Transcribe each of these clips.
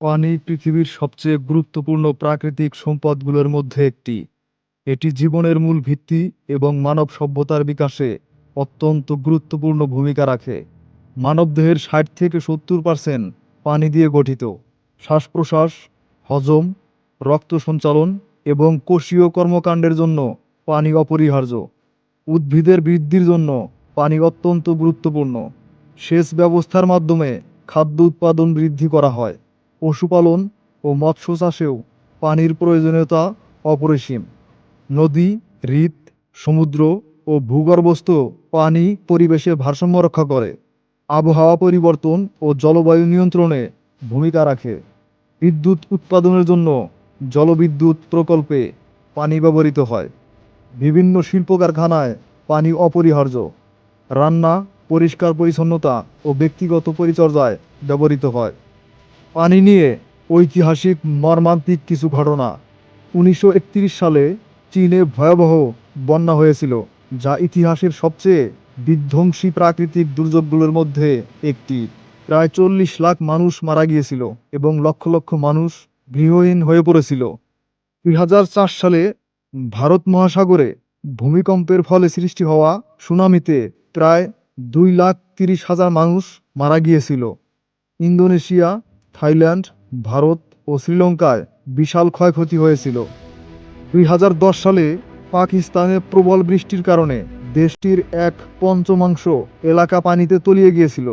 পানি পৃথিবীর সবচেয়ে গুরুত্বপূর্ণ প্রাকৃতিক সম্পদগুলোর মধ্যে একটি। এটি জীবনের মূল ভিত্তি এবং মানব সভ্যতার বিকাশে অত্যন্ত গুরুত্বপূর্ণ ভূমিকা রাখে। মানবদেহের ষাট থেকে সত্তর পার্সেন্ট পানি দিয়ে গঠিত। শ্বাস প্রশ্বাস হজম, রক্ত সঞ্চালন এবং কোষীয় কর্মকাণ্ডের জন্য পানি অপরিহার্য। উদ্ভিদের বৃদ্ধির জন্য পানি অত্যন্ত গুরুত্বপূর্ণ। সেচ ব্যবস্থার মাধ্যমে খাদ্য উৎপাদন বৃদ্ধি করা হয়। পশুপালন ও মৎস্য চাষেও পানির প্রয়োজনীয়তা অপরিসীম। নদী, হ্রদ, সমুদ্র ও ভূগর্ভস্থ পানি পরিবেশের ভারসাম্য রক্ষা করে। আবহাওয়া পরিবর্তন ও জলবায়ু নিয়ন্ত্রণে ভূমিকা রাখে। বিদ্যুৎ উৎপাদনের জন্য জলবিদ্যুৎ প্রকল্পে পানি ব্যবহৃত হয়। বিভিন্ন শিল্প কারখানায় পানি অপরিহার্য। রান্না পরিষ্কার পরিচ্ছন্নতা ও ব্যক্তিগত পরিচর্যায় ব্যবহৃত হয়। পানি নিয়ে ঐতিহাসিক মর্মান্তিক কিছু ঘটনা। উনিশশো একত্রিশ সালে চীনে ভয়াবহ বন্যা হয়েছিল, যা ইতিহাসের সবচেয়ে বিধ্বংসী প্রাকৃতিক দুর্যোগগুলোর মধ্যে একটি। প্রায় চল্লিশ লাখ মানুষ মারা গিয়েছিল এবং লক্ষ লক্ষ মানুষ গৃহহীন হয়ে পড়েছিল। দুই হাজার চার সালে ভারত মহাসাগরে ভূমিকম্পের ফলে সৃষ্টি হওয়া সুনামিতে প্রায় দুই লাখ তিরিশ হাজার মানুষ মারা গিয়েছিল। ইন্দোনেশিয়া থাইল্যান্ড, ভারত ও শ্রীলঙ্কায় বিশাল ক্ষয়ক্ষতি হয়েছিল। দুই হাজার দশ সালে পাকিস্তানে প্রবল বৃষ্টির কারণে দেশটির এক পঞ্চমাংশ এলাকা পানিতে তলিয়ে গিয়েছিল।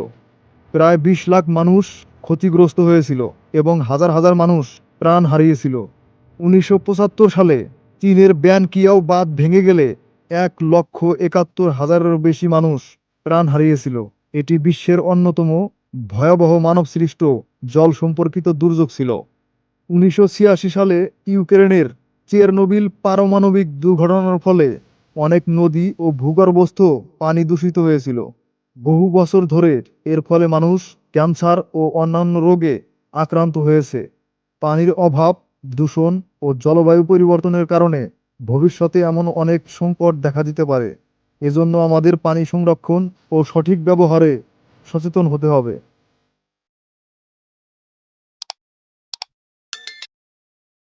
প্রায় বিশ লাখ মানুষ ক্ষতিগ্রস্ত হয়েছিল এবং হাজার হাজার মানুষ প্রাণ হারিয়েছিল। উনিশশো পঁচাত্তর সালে চীনের ব্যানকিয়াও বাঁধ ভেঙে গেলে এক লক্ষ একাত্তর হাজারেরও বেশি মানুষ প্রাণ হারিয়েছিল। এটি বিশ্বের অন্যতম ভয়াবহ মানবসৃষ্ট জল সম্পর্কিত দুর্যোগ ছিল। উনিশশো ছিয়াশি সালে ইউক্রেনের চেরনোবিল পারমাণবিক দুর্ঘটনার ফলে অনেক নদী ও ভূগর্ভস্থ পানি দূষিত হয়েছিল। বহু বছর ধরে এর ফলে মানুষ ক্যান্সার ও অন্যান্য রোগে আক্রান্ত হয়েছে। পানির অভাব, দূষণ ও জলবায়ু পরিবর্তনের কারণে ভবিষ্যতে এমন অনেক সংকট দেখা দিতে পারে। এজন্য আমাদের পানি সংরক্ষণ ও সঠিক ব্যবহারে সচেতন হতে হবে।